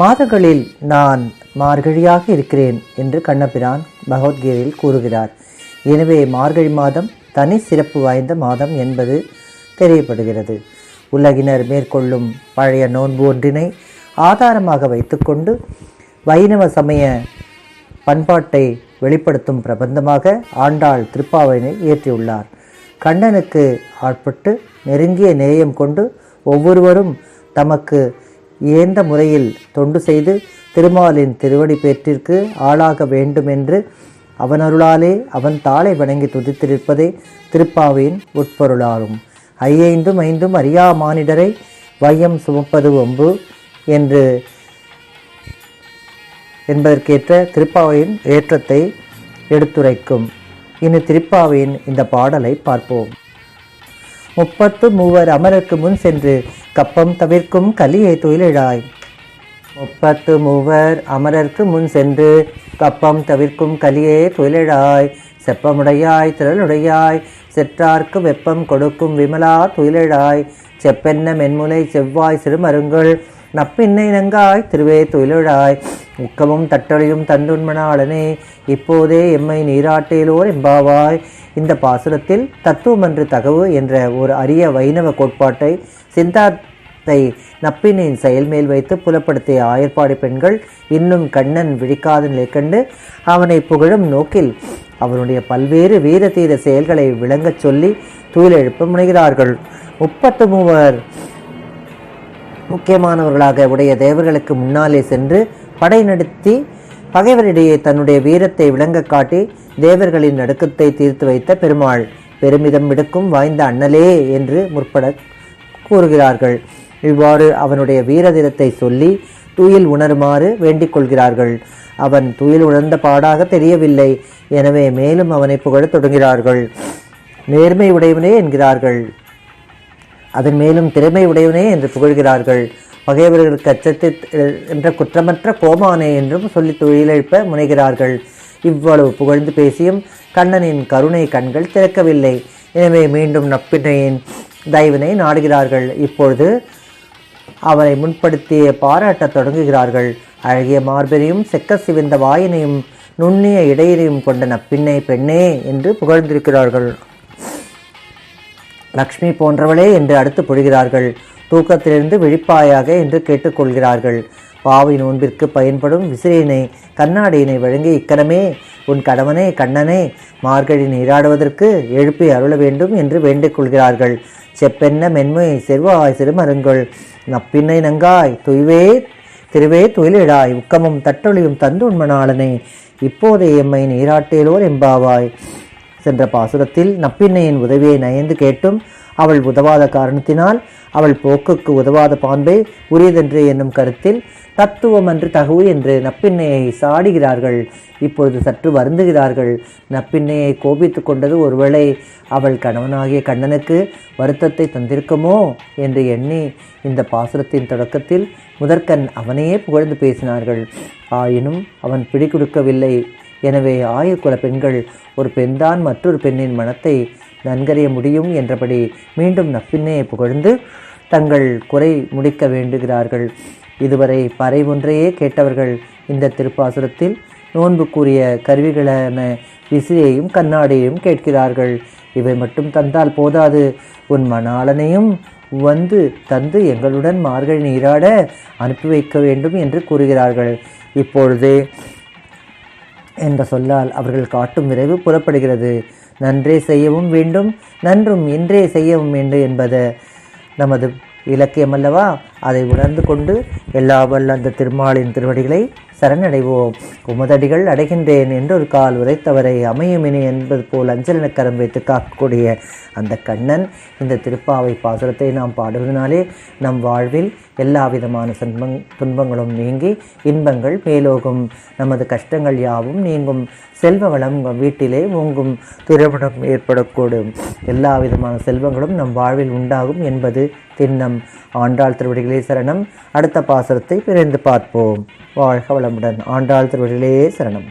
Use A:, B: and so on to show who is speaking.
A: மாதங்களில் நான் மார்கழியாக இருக்கிறேன் என்று கண்ணபிரான் பகவத்கீதையில் கூறுகிறார். எனவே மார்கழி மாதம் தனி சிறப்பு வாய்ந்த மாதம் என்பது தெரியப்படுகிறது. உலகினர் மேற்கொள்ளும் பழைய நோன்பு ஒன்றினை ஆதாரமாக வைத்துக்கொண்டு வைணவ சமய பண்பாட்டை வெளிப்படுத்தும் பிரபந்தமாக ஆண்டாள் திருப்பாவையினை இயற்றியுள்ளார். கண்ணனுக்கு ஆட்பட்டு நெருங்கிய நேயம் கொண்டு ஒவ்வொருவரும் தமக்கு ஏந்த முறையில் தொண்டு செய்து திருமாலின் திருவடி பேற்றிற்கு ஆளாக வேண்டுமென்று அவனருளாலே அவன் தாளை வணங்கி துதித்திருப்பதே திருப்பாவையின் உட்பொருளாகும் ஐயைந்தும் ஐந்தும் அறியா மானிடரை வையம் சுமப்பது ஒம்பு என்று என்பதற்கேற்ற திருப்பாவையின் ஏற்றத்தை எடுத்துரைக்கும். இனி திருப்பாவையின் இந்த பாடலை பார்ப்போம். முப்பத்து மூவர் அமரருக்கு முன் சென்று கப்பம் தவிர்க்கும் கலியை தொழிலிழாய் முப்பத்து மூவர் அமரர்க்கு முன் சென்று கப்பம் தவிர்க்கும் கலியே தொழிலிழாய் செப்பமுடையாய் திரளுடையாய் செற்றார்க்கு வெப்பம் கொடுக்கும் விமலா துயிலிழாய். செப்பென்ன மென்முலை செவ்வாய் சிறுமருங்கள் நப்பின்னை நங்காய் திருவே துயிலிழாய். உக்கமும் தட்டொழியும் தந்துண்மனாளனே இப்போதே எம்மை நீராட்டேலோர் எம்பாவாய். இந்த பாசுரத்தில் தத்துவமன்று தகவு என்ற ஒரு அரிய வைணவ கோட்பாட்டை சிந்தாத்தை நப்பினின் செயல்மேல் வைத்து புலப்படுத்திய ஆயர்பாடி பெண்கள் இன்னும் கண்ணன் விழிக்காத நிலை கண்டு அவனை புகழும் நோக்கில் அவனுடைய பல்வேறு வீர தீர செயல்களை விளங்கச் சொல்லி தூயிலெழுப்ப முனைகிறார்கள். முப்பத்து மூவர் முக்கியமானவர்களாக உடைய தேவர்களுக்கு முன்னாலே சென்று படை நடத்தி பகைவரிடையே தன்னுடைய வீரத்தை விளங்க காட்டி தேவர்களின் நடுக்கத்தை தீர்த்து வைத்த பெருமாள் பெருமிதம் விடுக்கும் வாய்ந்த அண்ணலே என்று முற்பட கூறுகிறார்கள். இவ்வாறு அவனுடைய வீரதிரத்தை சொல்லி துயில் உணருமாறு வேண்டிக் கொள்கிறார்கள். அவன் துயில் உணர்ந்த பாடாக தெரியவில்லை. எனவே மேலும் அவனை புகழத் தொடங்கிறார்கள் நேர்மை உடையவனே என்கிறார்கள். அதன் மேலும் திறமை உடையவனே என்று புகழ்கிறார்கள். பகைவர்களுக்கு அச்சத்தை என்ற குற்றமற்ற கோமானே என்றும் சொல்லி தொழிலெழுப்ப முனைகிறார்கள். இவ்வளவு புகழ்ந்து பேசியும் கண்ணனின் கருணை கண்கள் திறக்கவில்லை. எனவே மீண்டும் நப்பினையின் தயவினை நாடுகிறார்கள். இப்பொழுது அவரை முன்படுத்திய பாராட்டத் தொடங்குகிறார்கள். அழகிய மார்பெரியும் செக்க சிவந்த வாயினையும் நுண்ணிய இடையினையும் கொண்ட நப்பின்னை பெண்ணே என்று புகழ்ந்திருக்கிறார்கள். லக்ஷ்மி போன்றவளே என்று அடுத்து பொழிகிறார்கள். தூக்கத்திலிருந்து விழிப்பாயாக என்று கேட்டுக்கொள்கிறார்கள். பாவி நோன்பிற்கு பயன்படும் விசிறியினை கண்ணாடியினை வழங்கி இக்கணமே உன் கணவனே கண்ணனே மார்கழி நீராடுவதற்கு எழுப்பி அருள வேண்டும் என்று வேண்டிக் கொள்கிறார்கள். செப்பென்ன மென்மை செல்வாய் சிறுமருங்கள் நப்பின்னை நங்காய் துய்வே திருவே துயிலிடாய் உக்கமும் தட்டொழியும் தந்து இப்போதே எம்மை நீராட்டேலோர் எம்பாவாய் சென்ற பாசுரத்தில் நப்பின்னையின் உதவியை நயந்து கேட்டும் அவள் உதவாத காரணத்தினால் அவள் போக்குக்கு உதவாத பாம்பே உரியதென்று என்னும் கருத்தில் தத்துவம் அன்று தகவு என்று நப்பின்னையை சாடுகிறார்கள். இப்பொழுது சற்று வருந்துகிறார்கள். நப்பின்னையை கோபித்து கொண்டது ஒருவேளை அவள் கணவனாகிய கண்ணனுக்கு வருத்தத்தை தந்திருக்குமோ என்று எண்ணி இந்த பாசுரத்தின் தொடக்கத்தில் முதற்கண் அவனையே புகழ்ந்து பேசினார்கள். ஆயினும் அவன் பிடி கொடுக்கவில்லை எனவே ஆயுக்குல பெண்கள் ஒரு பெண்தான் மற்றொரு பெண்ணின் மனத்தை நன்கறிய முடியும் என்றபடி மீண்டும் நப்பின்னே புகழ்ந்து தங்கள் குறை முடிக்க வேண்டுகிறார்கள். இதுவரை பறை ஒன்றையே கேட்டவர்கள் இந்த திருப்பாசுரத்தில் நோன்பு கூறிய கருவிகளான விசிறியையும் கண்ணாடியையும் கேட்கிறார்கள். இவை மட்டும் தந்தால் போதாது. உன் மணாளனையும் வந்து தந்து எங்களுடன் மார்கழி நீராட அனுப்பி வைக்க வேண்டும் என்று கூறுகிறார்கள். இப்பொழுது என்ற சொல்லால் அவர்கள் காட்டும் விரைவு புறப்படுகிறது. நன்றே செய்யவும் வேண்டும் நன்றும் இன்றே செய்யவும் வேண்டும் என்பது நமது இலக்கியம் அல்லவா? அதை உணர்ந்து கொண்டு எல்லா வல்ல அந்த திருமாலின் திருவடிகளை சரணடைவோம். உமதடிகள் அடைகின்றேன் என்று ஒரு கால் உரைத்தவரை அமையுமினி என்பது போல் அஞ்சலனக்கரம் வைத்து காக்கக்கூடிய அந்த கண்ணன் இந்த திருப்பாவை பாசுரத்தை நாம் பாடுவதனாலே நம் வாழ்வில் எல்லா விதமான சன்பங் துன்பங்களும் நீங்கி இன்பங்கள் மேலோகும். நமது கஷ்டங்கள் யாவும் நீங்கும். செல்வ வளம் வீட்டிலே ஓங்கும். திருமணம் ஏற்படக்கூடும். எல்லா விதமான செல்வங்களும் நம் வாழ்வில் உண்டாகும் என்பது திண்ணம். ஆண்டாள் திருவடிகளே சரணம் அடுத்த பாசுரத்தை பிரிந்து பார்ப்போம். வாழ்க வளமுடன். ஆண்டாள் திருவடிகளே சரணம்.